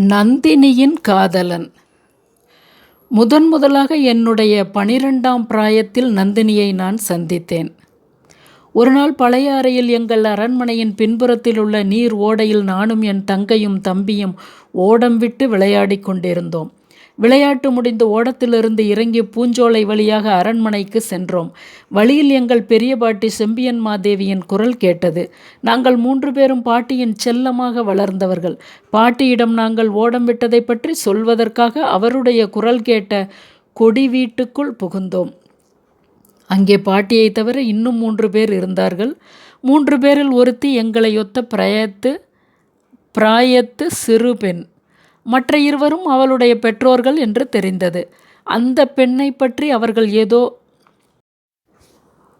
நந்தினியின் காதலன். முதன் முதலாக என்னுடைய பனிரெண்டாம் பிராயத்தில் நந்தினியை நான் சந்தித்தேன். ஒரு நாள் பழைய அறையில் எங்கள் அரண்மனையின் பின்புறத்தில் உள்ள நீர் ஓடையில் நானும் என் தங்கையும் தம்பியும் ஓடம் விட்டு விளையாடிக் கொண்டிருந்தோம். விளையாட்டு முடிந்து ஓடத்திலிருந்து இறங்கி பூஞ்சோலை வழியாக அரண்மனைக்கு சென்றோம். வழியில் எங்கள் பெரிய பாட்டி செம்பியன் மாதேவியின் குரல் கேட்டது. நாங்கள் மூன்று பேரும் பாட்டியின் செல்லமாக வளர்ந்தவர்கள். பாட்டியிடம் நாங்கள் ஓடம் விட்டதை பற்றி சொல்வதற்காக அவருடைய குரல் கேட்ட கொடி வீட்டுக்குள் புகுந்தோம். அங்கே பாட்டியை தவிர இன்னும் மூன்று பேர் இருந்தார்கள். மூன்று பேரில் ஒருத்தி எங்களை ஒத்த பிரயத்து பிராயத்து சிறு பெண். மற்ற இருவரும் அவளுடைய பெற்றோர்கள் என்று தெரிந்தது. அந்த பெண்ணை பற்றி அவர்கள் ஏதோ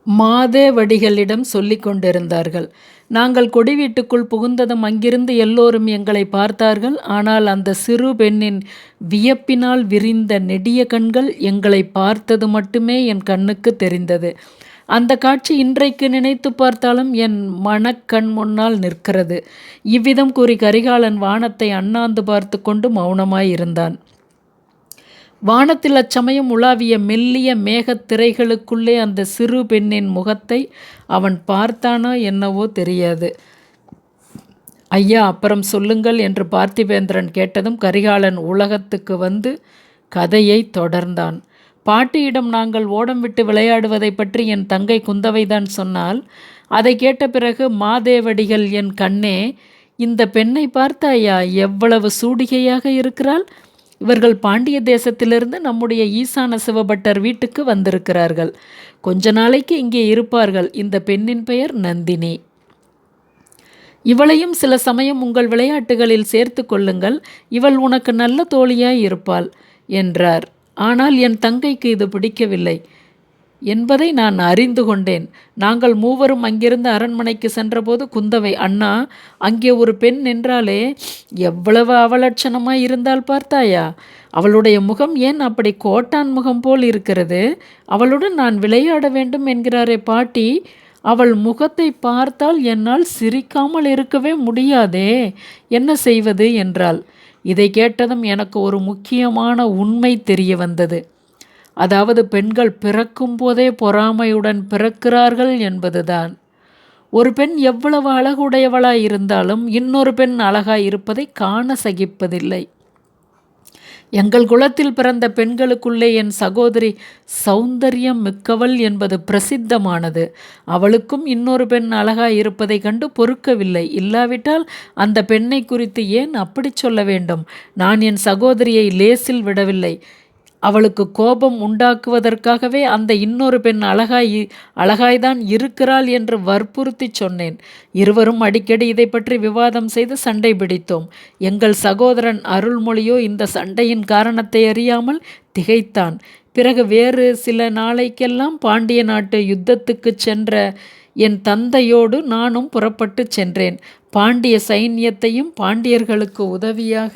மாதேவடிகளிடம் சொல்லிக் கொண்டிருந்தார்கள். நாங்கள் கொடி வீட்டுக்குள் புகுந்ததும் அங்கிருந்து எல்லோரும் எங்களை பார்த்தார்கள். ஆனால் அந்த சிறு பெண்ணின் வியப்பினால் விரிந்த நெடிய கண்கள் எங்களை பார்த்தது மட்டுமே என் கண்ணுக்கு தெரிந்தது. அந்த காட்சி இன்றைக்கு நினைத்து பார்த்தாலும் என் மனக்கண் முன்னால் நிற்கிறது. இவ்விதம் கூறி கரிகாலன் வானத்தை அண்ணாந்து பார்த்து கொண்டு மௌனமாயிருந்தான். வானத்தில் அச்சமயம் உலாவிய மெல்லிய மேகத்திரைகளுக்குள்ளே அந்த சிறு பெண்ணின் முகத்தை அவன் பார்த்தானோ என்னவோ தெரியாது. ஐயா அப்புறம் சொல்லுங்கள் என்று பார்த்திவேந்திரன் கேட்டதும் கரிகாலன் உலகத்துக்கு வந்து கதையை தொடர்ந்தான். பாட்டியிடம் நாங்கள் ஓடம் விட்டு விளையாடுவதை பற்றி என் தங்கை குந்தவைதான் சொன்னால் அதை கேட்ட பிறகு மாதேவடிகள் என் கண்ணே இந்த பெண்ணை பார்த்தாயா? எவ்வளவு சூடிகையாக இருக்கிறாள். இவர்கள் பாண்டிய தேசத்திலிருந்து நம்முடைய ஈசான சிவபட்டர் வீட்டுக்கு வந்திருக்கிறார்கள். கொஞ்ச நாளைக்கு இங்கே இருப்பார்கள். இந்த பெண்ணின் பெயர் நந்தினி. இவளையும் சில சமயம் உங்கள் விளையாட்டுகளில் சேர்த்து கொள்ளுங்கள். இவள் உனக்கு நல்ல தோழியாய் இருப்பாள் என்றார். ஆனால் என் தங்கைக்கு இது பிடிக்கவில்லை. என்பதை நான் அறிந்து கொண்டேன். நாங்கள் மூவரும் அங்கிருந்து அரண்மனைக்கு சென்றபோது குந்தவை அண்ணா அங்கே ஒரு பெண் நின்றாலே எவ்வளவு அவலட்சணமாய் இருந்தால் பார்த்தாயா? அவளுடைய முகம் ஏன் அப்படி கோட்டான் முகம் போல் இருக்கிறது? அவளுடன் நான் விளையாட வேண்டும் என்கிறாரே பாட்டி. அவள் முகத்தை பார்த்தால் என்னால் சிரிக்காமல் இருக்கவே முடியாதே. என்ன செய்வது? என்றாள். இதை கேட்டதும் எனக்கு ஒரு முக்கியமான உண்மை தெரிய வந்தது. அதாவது பெண்கள் பிறக்கும் போதே பொறாமையுடன் பிறக்கிறார்கள் என்பதுதான். ஒரு பெண் எவ்வளவு அழகுடையவளாய் இருந்தாலும் இன்னொரு பெண் அழகாய் இருப்பதை காண சகிப்பதில்லை. எங்கள் குலத்தில் பிறந்த பெண்களுக்குள்ளே என் சகோதரி சௌந்தரியம் மிக்கவள் என்பது பிரசித்தமானது. அவளுக்கும் இன்னொரு பெண் அழகாய் இருப்பதை கண்டு பொறுக்கவில்லை. இல்லாவிட்டால் அந்த பெண்ணை குறித்து ஏன் அப்படி சொல்ல வேண்டும்? நான் என் சகோதரியை லேசில் விடவில்லை. அவளுக்கு கோபம் உண்டாக்குவதற்காகவே அந்த இன்னொரு பெண் அழகாய் அழகாய்தான் இருக்கிறாள் என்று வற்புறுத்தி சொன்னேன். இருவரும் அடிக்கடி இதை பற்றி விவாதம் செய்து சண்டை பிடித்தோம். எங்கள் சகோதரன் அருள்மொழியோ இந்த சண்டையின் காரணத்தை அறியாமல் திகைத்தான். பிறகு வேறு சில நாளைக்கெல்லாம் பாண்டிய நாட்டு யுத்தத்துக்கு சென்ற என் தந்தையோடு நானும் புறப்பட்டு சென்றேன். பாண்டிய சைன்யத்தையும் பாண்டியர்களுக்கு உதவியாக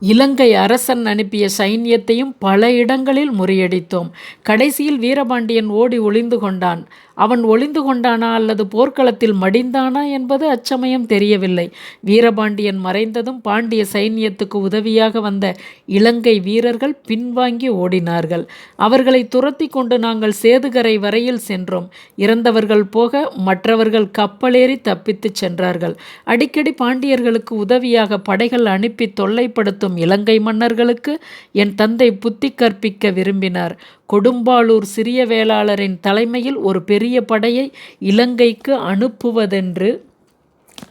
இலங்கை அரசன் அனுப்பிய சைன்யத்தையும் பல இடங்களில் முறியடித்தோம். கடைசியில் வீரபாண்டியன் ஓடி ஒளிந்து கொண்டான். அவன் ஒளிந்து கொண்டானா அல்லது போர்க்களத்தில் மடிந்தானா என்பது அச்சமயம் தெரியவில்லை. வீரபாண்டியன் மறைந்ததும் பாண்டிய சைன்யத்துக்கு உதவியாக வந்த இலங்கை வீரர்கள் பின்வாங்கி ஓடினார்கள். அவர்களை துரத்தி கொண்டு நாங்கள் சேதுகரை வரையில் சென்றோம். இறந்தவர்கள் போக மற்றவர்கள் கப்பலேறி தப்பித்துச் சென்றார்கள். அடிக்கடி பாண்டியர்களுக்கு உதவியாக படைகள் அனுப்பி தொல்லைப்படுத்தும் இலங்கை மன்னர்களுக்கு என் தந்தை புத்தி கற்பிக்க விரும்பினார். கொடும்பாளூர் சிறிய வேளாளரின் தலைமையில் ஒரு பெரிய படையை இலங்கைக்கு அனுப்புவதென்று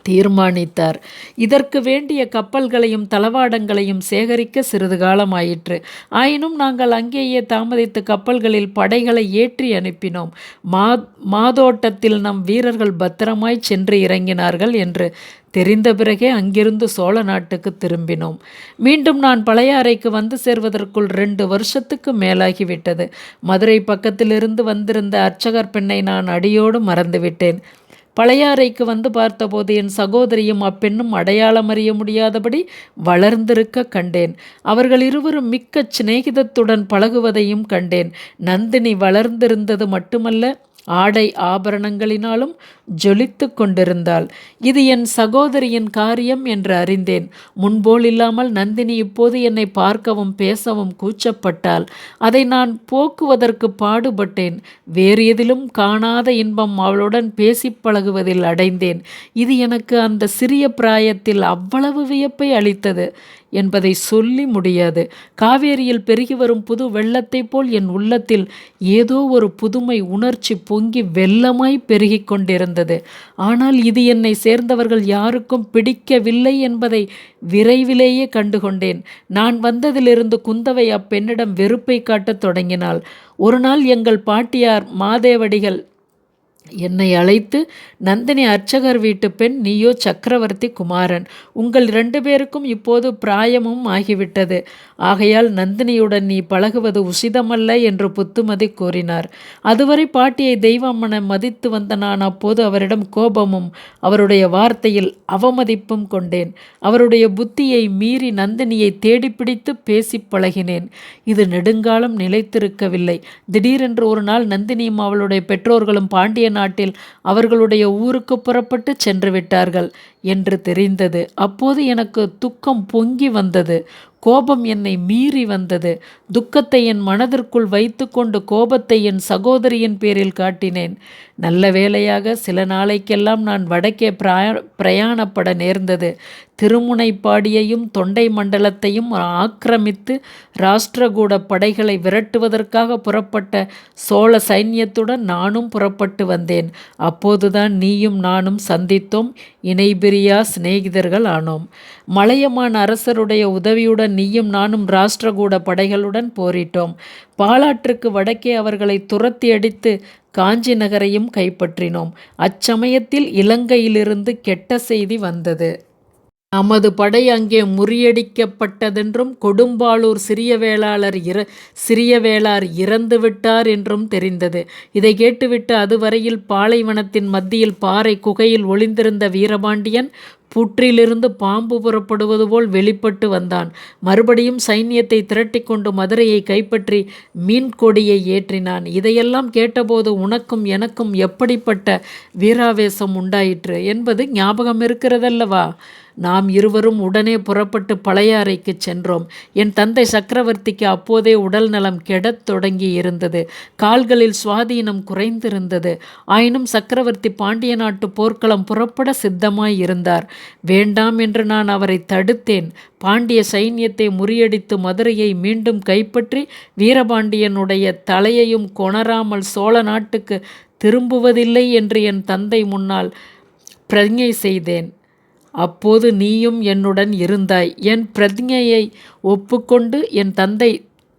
தீர்மானித்தார். இதற்கு வேண்டிய கப்பல்களையும் தளவாடங்களையும் சேகரிக்க சிறிது காலமாயிற்று. ஆயினும் நாங்கள் அங்கேயே தாமதித்து கப்பல்களில் படைகளை ஏற்றி அனுப்பினோம். மா மாதோட்டத்தில் நம் வீரர்கள் பத்திரமாய் சென்று இறங்கினார்கள் என்று தெரிந்த பிறகே அங்கிருந்து சோழ நாட்டுக்கு திரும்பினோம். மீண்டும் நான் பழையாறைக்கு வந்து சேர்வதற்குள் ரெண்டு வருஷத்துக்கு மேலாகிவிட்டது. மதுரை பக்கத்திலிருந்து வந்திருந்த அர்ச்சகர் பெண்ணை நான் அடியோடு மறந்துவிட்டேன். பழையாறைக்கு வந்து பார்த்தபோது என் சகோதரியும் அப்பெண்ணும் அடையாளம் அறிய முடியாதபடி வளர்ந்திருக்க கண்டேன். அவர்கள் இருவரும் மிக்க சிநேகிதத்துடன் பழகுவதையும் கண்டேன். நந்தினி வளர்ந்திருந்தது மட்டுமல்ல ஆடை ஆபரணங்களினாலும் ஜொலித்து கொண்டிருந்தாள். இது என் சகோதரியின் காரியம் என்று அறிந்தேன். முன்போல் இல்லாமல் நந்தினி இப்போது என்னை பார்க்கவும் பேசவும் கூச்சப்பட்டாள். அதை நான் போக்குவதற்கு பாடுபட்டேன். வேறு எதிலும் காணாத இன்பம் அவளுடன் பேசி பழகுவதில் அடைந்தேன். இது எனக்கு அந்த சிறிய பிராயத்தில் அவ்வளவு வியப்பை அளித்தது. என்பதை சொல்லி முடியாது. காவேரியில் பெருகி வரும் புது வெள்ளத்தைப் போல் என் உள்ளத்தில் ஏதோ ஒரு புதுமை உணர்ச்சி பொங்கி வெள்ளமாய் பெருகி கொண்டிருந்தது. ஆனால் இது என்னை சேர்ந்தவர்கள் யாருக்கும் பிடிக்கவில்லை என்பதை விரைவிலேயே கண்டுகொண்டேன். நான் வந்ததிலிருந்து குந்தவை அப்பெண்ணிடம் வெறுப்பை காட்டத் தொடங்கினாள். ஒரு நாள் எங்கள் பாட்டியார் மாதேவடிகள் என்னை அழைத்து நந்தினி அர்ச்சகர் வீட்டு பெண் நீயோ சக்கரவர்த்தி குமாரன். உங்கள் இரண்டு பேருக்கும் இப்போது பிராயமும் ஆகிவிட்டது. ஆகையால் நந்தினியுடன் நீ பழகுவது உசிதமல்ல என்று புத்துமதி கூறினார். அதுவரை பாட்டியை தெய்வம்மனை மதித்து வந்த நான் அப்போது அவரிடம் கோபமும் அவருடைய வார்த்தையில் அவமதிப்பும் கொண்டேன். அவருடைய புத்தியை மீறி நந்தினியை தேடிப்பிடித்து பேசி பழகினேன். இது நெடுங்காலம் நிலைத்திருக்கவில்லை. திடீரென்று ஒரு நாள் நந்தினியும் அவளுடைய பெற்றோர்களும் பாண்டிய நாட்டில் அவர்களுடைய ஊருக்கு புறப்பட்டு சென்று விட்டார்கள் என்று தெரிந்தது. அப்போது எனக்கு துக்கம் பொங்கி வந்தது. கோபம் என்னை மீறி வந்தது. துக்கத்தை என் மனதிற்குள் வைத்துக்கொண்டு கோபத்தை என் சகோதரியின் பேரில் காட்டினேன். நல்ல வேளையாக சில நாளைக்கெல்லாம் நான் வடக்கே பிரயா பிரயாணப்பட நேர்ந்தது. திருமுனைப்பாடியையும் தொண்டை மண்டலத்தையும் ஆக்கிரமித்து ராஷ்டிரகூட படைகளை விரட்டுவதற்காக புறப்பட்ட சோழ சைன்யத்துடன் நானும் புறப்பட்டு வந்தேன். அப்போதுதான் நீயும் நானும் சந்தித்தோம். இணைபிரியா சிநேகிதர்கள் ஆனோம். மலையமான் அரசருடைய உதவியுடன் நீயும் நானும் ராஷ்டிரகூட படைகளுடன் போரிட்டோம். பாலாற்றுக்கு வடக்கே அவர்களை துரத்தி அடித்து காஞ்சி நகரையும் கைப்பற்றினோம். அச்சமயத்தில் இலங்கையிலிருந்து கெட்ட செய்தி வந்தது. நமது படை அங்கே முறியடிக்கப்பட்டதென்றும் கொடும்பாளூர் சிறிய வேளாளர் இற சிறிய வேளார் இறந்து விட்டார் என்றும் தெரிந்தது. இதை கேட்டுவிட்டு அதுவரையில் பாலைவனத்தின் மத்தியில் பாறை குகையில் ஒளிந்திருந்த வீரபாண்டியன் புற்றிலிருந்து பாம்பு புறப்படுவது போல் வெளிப்பட்டு வந்தான். மறுபடியும் சைன்யத்தை திரட்டி கொண்டு மதுரையை கைப்பற்றி மீன் கொடியை ஏற்றினான். இதையெல்லாம் கேட்டபோது உனக்கும் எனக்கும் எப்படிப்பட்ட வீராவேசம் உண்டாயிற்று என்பது ஞாபகம் இருக்கிறதல்லவா? நாம் இருவரும் உடனே புறப்பட்டு பழையாறைக்கு சென்றோம். என் தந்தை சக்கரவர்த்திக்கு அப்போதே உடல் நலம் கெடத் தொடங்கி இருந்தது. கால்களில் சுவாதீனம் குறைந்திருந்தது. ஆயினும் சக்கரவர்த்தி பாண்டிய நாட்டு போர்க்களம் புறப்பட சித்தமாய் இருந்தார். வேண்டாம் என்று நான் அவரை தடுத்தேன். பாண்டிய சைன்யத்தை முறியடித்து மதுரையை மீண்டும் கைப்பற்றி வீரபாண்டியனுடைய தலையையும் கொணராமல் சோழ நாட்டுக்கு திரும்புவதில்லை என்று என் தந்தை முன்னால் பிரதிஞை செய்தேன். அப்போது நீயும் என்னுடன் இருந்தாய். என் பிரதிஞையை ஒப்புக்கொண்டு என் தந்தை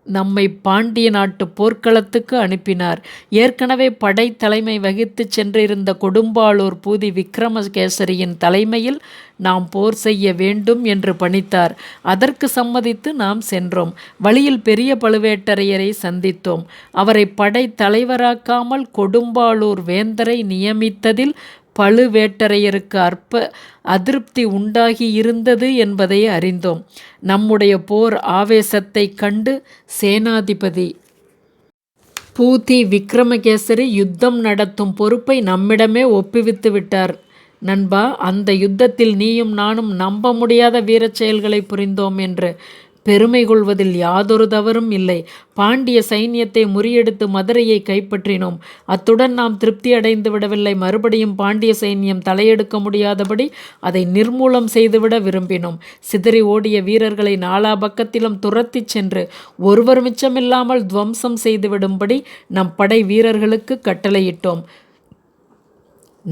நம்மை பாண்டிய நாட்டு போர்க்களத்துக்கு அனுப்பினார். ஏற்கனவே படை தலைமை வகித்து சென்றிருந்த கொடும்பாளூர் பூதி விக்ரமகேசரியின் தலைமையில் நாம் போர் செய்ய வேண்டும் என்று பணித்தார். அதற்கு சம்மதித்து நாம் சென்றோம். வழியில் பெரிய பழுவேட்டரையரை சந்தித்தோம். அவரை படை தலைவராக்காமல் கொடும்பாளூர் வேந்தரை நியமித்ததில் பழுவேட்டரையருக்கு அற்ப அதிருப்தி உண்டாகி இருந்தது என்பதை அறிந்தோம். நம்முடைய போர் ஆவேசத்தை கண்டு சேனாதிபதி பூதி விக்ரமகேசரி யுத்தம் நடத்தும் பொறுப்பை நம்மிடமே ஒப்புவித்து விட்டார். நண்பா அந்த யுத்தத்தில் நீயும் நானும் நம்ப முடியாத வீரச் செயல்களை புரிந்தோம் என்று பெருமை கொள்வதில் யாதொரு தவறும் இல்லை. பாண்டிய சைன்யத்தை முறியெடுத்து மதுரையை கைப்பற்றினோம். அத்துடன் நாம் திருப்தி அடைந்து விடவில்லை. மறுபடியும் பாண்டிய சைன்யம் தலையெடுக்க முடியாதபடி அதை நிர்மூலம் செய்துவிட விரும்பினோம். சிதறி ஓடிய வீரர்களை நாலா பக்கத்திலும் துரத்தி சென்று ஒருவர் மிச்சமில்லாமல் துவம்சம் செய்துவிடும்படி நம் படை வீரர்களுக்கு கட்டளையிட்டோம்.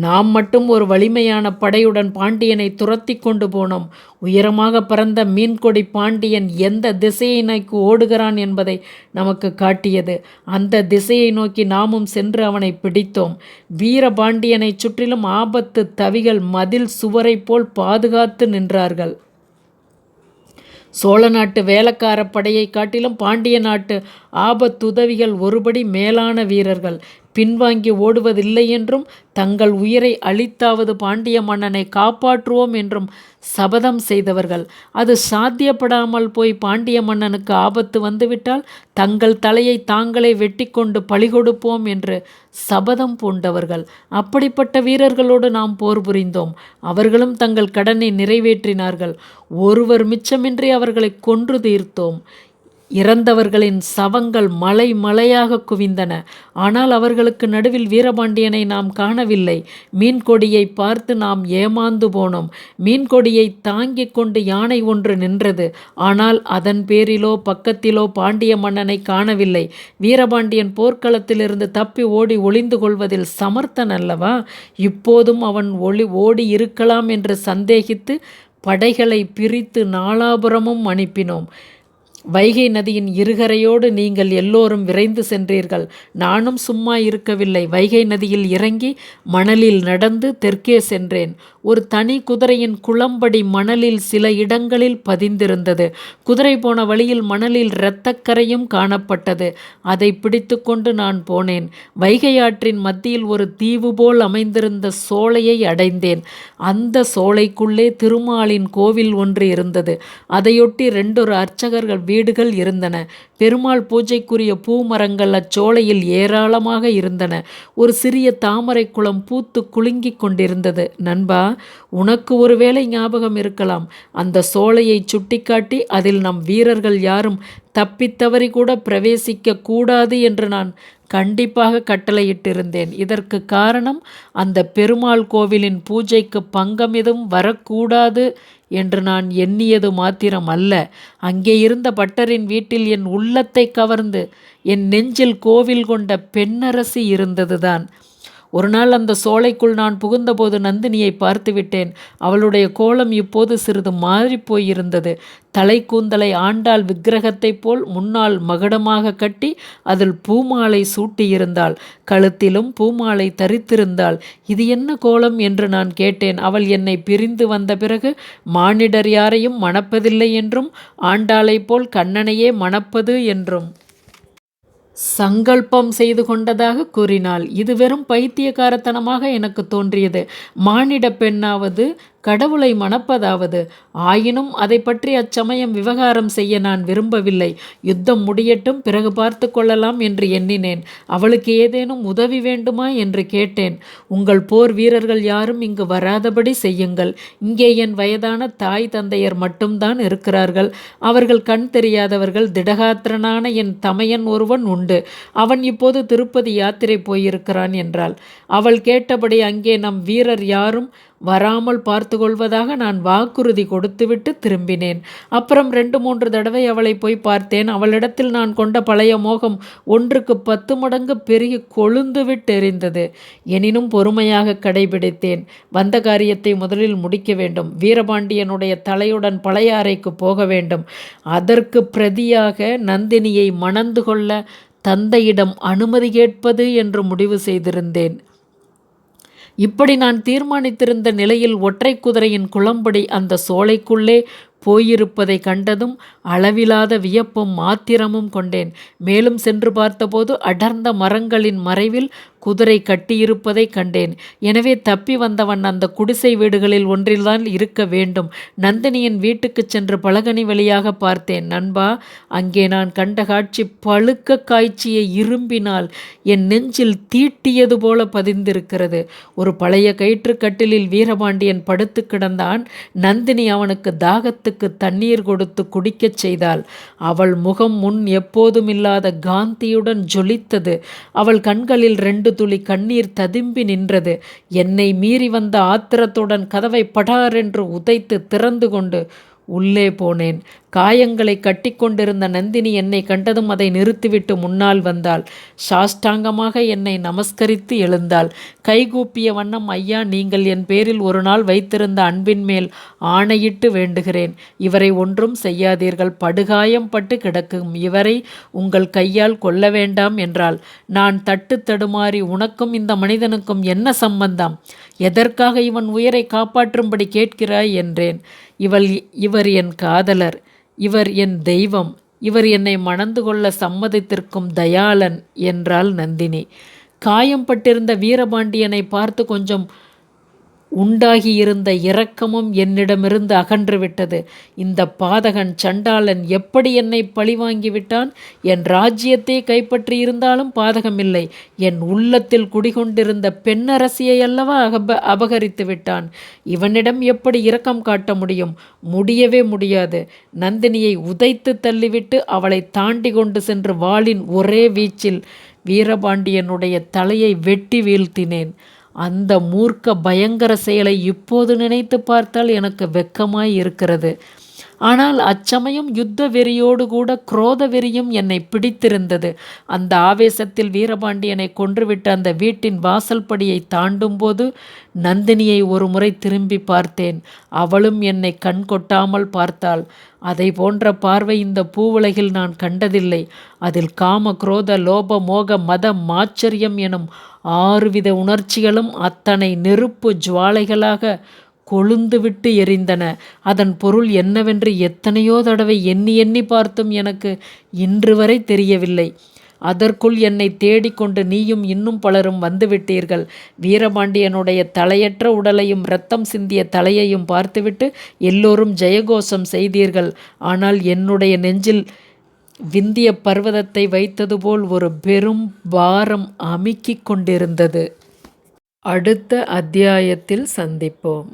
நாம் மட்டும் ஒரு வலிமையான படையுடன் பாண்டியனை துரத்தி கொண்டு போனோம். உயரமாக பறந்த மீன்கொடி பாண்டியன் எந்த திசையை நோக்கி ஓடுகிறான் என்பதை நமக்கு காட்டியது. அந்த திசையை நோக்கி நாமும் சென்று அவனை பிடித்தோம். வீர பாண்டியனை சுற்றிலும் ஆபத்து தவிகள் மதில் சுவரை போல் பாதுகாத்து நின்றார்கள். சோழ நாட்டு வேலக்கார படையை காட்டிலும் பாண்டிய நாட்டு ஆபத்துதவிகள் ஒருபடி மேலான வீரர்கள். பின்வாங்கி ஓடுவதில்லை என்றும் தங்கள் உயிரை அளித்தாவது பாண்டிய மன்னனை காப்பாற்றுவோம் என்றும் சபதம் செய்தவர்கள். அது சாத்தியப்படாமல் போய் பாண்டிய மன்னனுக்கு ஆபத்து வந்துவிட்டால் தங்கள் தலையை தாங்களே வெட்டிக்கொண்டு பழி கொடுப்போம் என்று சபதம் பூண்டவர்கள். அப்படிப்பட்ட வீரர்களோடு நாம் போர் புரிந்தோம். அவர்களும் தங்கள் கடனை நிறைவேற்றினார்கள். ஒருவர் மிச்சமின்றி அவர்களை கொன்று தீர்த்தோம். இறந்தவர்களின் சவங்கள் மலை மலையாக குவிந்தன. ஆனால் அவர்களுக்கு நடுவில் வீரபாண்டியனை நாம் காணவில்லை. மீன் கொடியை பார்த்து நாம் ஏமாந்து போனோம். மீன் கொடியை தாங்கிக் கொண்டு யானை ஒன்று நின்றது. ஆனால் அதன் பேரிலோ பக்கத்திலோ பாண்டிய மன்னனை காணவில்லை. வீரபாண்டியன் போர்க்களத்திலிருந்து தப்பி ஓடி ஒளிந்து கொள்வதில் சமர்த்தன் அல்லவா? இப்போதும் அவன் ஒளி ஓடி இருக்கலாம் என்று சந்தேகித்து படைகளை பிரித்து நாலாபுரமும் அனுப்பினோம். வைகை நதியின் இருகரையோடு நீங்கள் எல்லோரும் விரைந்து சென்றீர்கள். நானும் சும்மா இருக்கவில்லை. வைகை நதியில் இறங்கி மணலில் நடந்து தெற்கே சென்றேன். ஒரு தனி குதிரையின் குளம்படி மணலில் சில இடங்களில் பதிந்திருந்தது. குதிரை போன வழியில் மணலில் இரத்தக்கரையும் காணப்பட்டது. அதை பிடித்து கொண்டு நான் போனேன். வைகை ஆற்றின் மத்தியில் ஒரு தீவு போல் அமைந்திருந்த சோலையை அடைந்தேன். அந்த சோலைக்குள்ளே திருமாலின் கோவில் ஒன்று இருந்தது. அதையொட்டி ரெண்டொரு அர்ச்சகர்கள் வீடுகள் இருந்தன. பெருமாள் பூஜைக்குரிய பூமரங்கள் அச்சோலையில் ஏராளமாக இருந்தன. ஒரு சிறிய தாமரை குளம் பூத்து குலுங்கிக் கொண்டிருந்தது. நண்பா உனக்கு ஒருவேளை ஞாபகம் இருக்கலாம். அந்த சோலையை சுட்டிக்காட்டி அதில் நம் வீரர்கள் யாரும் தப்பித்தவறி கூட பிரவேசிக்க கூடாது என்று நான் கண்டிப்பாக கட்டளையிட்டிருந்தேன். இதற்கு காரணம் அந்த பெருமாள் கோவிலின் பூஜைக்கு பங்கமிதும் வரக்கூடாது என்று நான் எண்ணியது மாத்திரம் அல்ல அங்கே இருந்த பட்டரின் வீட்டில் என் உள்ளத்தை கவர்ந்து என் நெஞ்சில் கோவில் கொண்ட பெண்ணரசி இருந்ததுதான். ஒரு நாள் அந்த சோலைக்குள் நான் புகுந்தபோது நந்தினியை பார்த்துவிட்டேன். அவளுடைய கோலம் இப்போது சிறிது மாறிப்போயிருந்தது தலை கூந்தலை ஆண்டாள் விக்கிரகத்தைப் போல் முன்னால் மகுடமாக கட்டி அதில் பூமாலை சூட்டியிருந்தாள். கழுத்திலும் பூமாலை தரித்திருந்தாள். இது என்ன கோலம்? என்று நான் கேட்டேன். அவள் என்னை பிரிந்து வந்த பிறகு மானிடர் யாரையும் மணப்பதில்லை என்றும் ஆண்டாளைப் போல் கண்ணனையே மணப்பது என்றும். சங்கல்பம் செய்து கொண்டதாக கூறினாள். இது வெறும் பைத்தியக்காரத்தனமாக எனக்கு தோன்றியது. மானிட பெண்ணாவது கடவுளை மணப்பதாவது. ஆயினும் அதை பற்றி அச்சமயம் விவகாரம் செய்ய நான் விரும்பவில்லை. யுத்தம் முடியட்டும் பிறகு பார்த்து கொள்ளலாம் என்று எண்ணினேன். அவளுக்கு ஏதேனும் உதவி வேண்டுமா என்று கேட்டேன். உங்கள் போர் வீரர்கள் யாரும் இங்கு வராதபடி செய்யுங்கள். இங்கே என் வயதான தாய் தந்தையர் மட்டும்தான் இருக்கிறார்கள். அவர்கள் கண் தெரியாதவர்கள் திடகாத்திரனான என் தமையன் ஒருவன் உண்டு. அவன் இப்போது திருப்பதி யாத்திரை போயிருக்கிறான் என்றாள். அவள் கேட்டபடி அங்கே நம் வீரர் யாரும் வராமல் பார்த்து கொள்வதாக நான் வாக்குறுதி கொடுத்துவிட்டு திரும்பினேன். அப்புறம் ரெண்டு மூன்று தடவை அவளை போய் பார்த்தேன். அவளிடத்தில் நான் கொண்ட பழைய மோகம் ஒன்றுக்கு பத்து மடங்கு பெருகி கொழுந்து விட்டெறிந்தது. எனினும் பொறுமையாக கடைபிடித்தேன். வந்த காரியத்தை முதலில் முடிக்க வேண்டும். வீரபாண்டியனுடைய தலையுடன் பழைய அறைக்கு போக வேண்டும். அதற்கு பிரதியாக நந்தினியை மணந்து கொள்ள தந்தையிடம் அனுமதி கேட்பது என்று முடிவு செய்திருந்தேன். இப்படி நான் தீர்மானித்திருந்த நிலையில் ஒற்றை குதிரையின் குளம்படி அந்த சோலைக்குள்ளே போயிருப்பதை கண்டதும் அளவிலாத வியப்பும் ஆத்திரமும் கொண்டேன். மேலும் சென்று பார்த்தபோது அடர்ந்த மரங்களின் மறைவில் குதிரை கட்டியிருப்பதை கண்டேன். எனவே தப்பி வந்தவன் அந்த குடிசை வீடுகளில் ஒன்றில்தான் இருக்க வேண்டும். நந்தினியின் வீட்டுக்கு சென்று பலகனி வழியாக பார்த்தேன். நண்பா அங்கே நான் கண்ட காட்சி பழுக்க காய்ச்சிய இரும்பினால் என் நெஞ்சில் தீட்டியது போல பதிந்திருக்கிறது. ஒரு பழைய கயிற்றுக்கட்டிலில் வீரபாண்டியன் படுத்து கிடந்தான். நந்தினி அவனுக்கு தாகத்துக்கு தண்ணீர் கொடுத்து குடிக்கச் செய்தாள். அவள் முகம் முன் எப்போதும் இல்லாத காந்தியுடன் ஜொலித்தது. அவள் கண்களில் ரெண்டு துளி கண்ணீர் ததும்பி நின்றது. என்னை மீறி வந்த ஆத்திரத்துடன் கதவை படாரென்று உதைத்து திறந்து கொண்டு உள்ளே போனேன். காயங்களை கட்டிக்கொண்டிருந்த நந்தினி என்னை கண்டதும் அதை நிறுத்திவிட்டு முன்னால் வந்தாள். சாஷ்டாங்கமாக என்னை நமஸ்கரித்து எழுந்தாள். கைகூப்பிய வண்ணம் ஐயா நீங்கள் என் பேரில் ஒரு நாள் வைத்திருந்த அன்பின் மேல் ஆணையிட்டு வேண்டுகிறேன். இவரை ஒன்றும் செய்யாதீர்கள். படுகாயம் பட்டு கிடக்கும். இவரை உங்கள் கையால் கொல்ல வேண்டாம் என்றாள். நான் தட்டு தடுமாறி உனக்கும் இந்த மனிதனுக்கும் என்ன சம்பந்தம்? எதற்காக இவன் உயிரை காப்பாற்றும்படி கேட்கிறாய்? என்றேன். இவள் இவர் என் காதலர் இவர் என் தெய்வம் இவர் என்னை மணந்து கொள்ள சம்மதித்திருக்கும் தயாளன் என்றாள் நந்தினி. காயம்பட்டிருந்த வீரபாண்டியனை பார்த்து கொஞ்சம் உண்டாகியிருந்த இரக்கமும் என்னிடமிருந்து அகன்றுவிட்டது. இந்த பாதகன் சண்டாளன் எப்படி என்னை பழிவாங்கிவிட்டான்? என் ராஜ்யத்தை கைப்பற்றியிருந்தாலும் பாதகமில்லை. என் உள்ளத்தில் குடிகொண்டிருந்த பெண்ணரசியை அல்லவா அப அபகரித்து விட்டான் இவனிடம் எப்படி இரக்கம் காட்ட முடியும்? முடியவே முடியாது. நந்தினியை உதைத்து தள்ளிவிட்டு அவளை தாண்டி கொண்டு சென்று வாளின் ஒரே வீச்சில் வீரபாண்டியனுடைய தலையை வெட்டி வீழ்த்தினேன். அந்த மூர்க்க பயங்கர செயலை இப்போது நினைத்து பார்த்தால் எனக்கு வெக்கமாய் இருக்கிறது. ஆனால் அச்சமயம் யுத்த வெறியோடு கூட குரோத வெறியும் என்னை பிடித்திருந்தது. அந்த ஆவேசத்தில் வீரபாண்டியனை கொன்றுவிட்டு அந்த வீட்டின் வாசல்படியை தாண்டும்போது தாண்டும் போது நந்தினியை ஒரு முறை திரும்பி பார்த்தேன். அவளும் என்னை கண் கொட்டாமல் பார்த்தாள். அதை போன்ற பார்வை இந்த பூவுலகில் நான் கண்டதில்லை. அதில் காம குரோத லோப மோக மத மாச்சரியம் எனும் ஆறுவித உணர்ச்சிகளும் அத்தனை நெருப்பு ஜுவாலைகளாக கொழுந்துவிட்டு எரிந்தன. அதன் பொருள் என்னவென்று எத்தனையோ தடவை எண்ணி எண்ணி பார்த்தும் எனக்கு இன்று வரை தெரியவில்லை. அதற்குள் என்னை தேடிக்கொண்டு நீயும் இன்னும் பலரும் வந்துவிட்டீர்கள் வீரபாண்டியனுடைய தலையற்ற உடலையும் இரத்தம் சிந்திய தலையையும் பார்த்துவிட்டு எல்லோரும் ஜெயகோஷம் செய்தீர்கள். ஆனால் என்னுடைய நெஞ்சில் விந்திய பர்வதத்தை வைத்தது போல் ஒரு பெரும் பாரம் அமுக்கிக் கொண்டிருந்தது. அடுத்த அத்தியாயத்தில் சந்திப்போம்.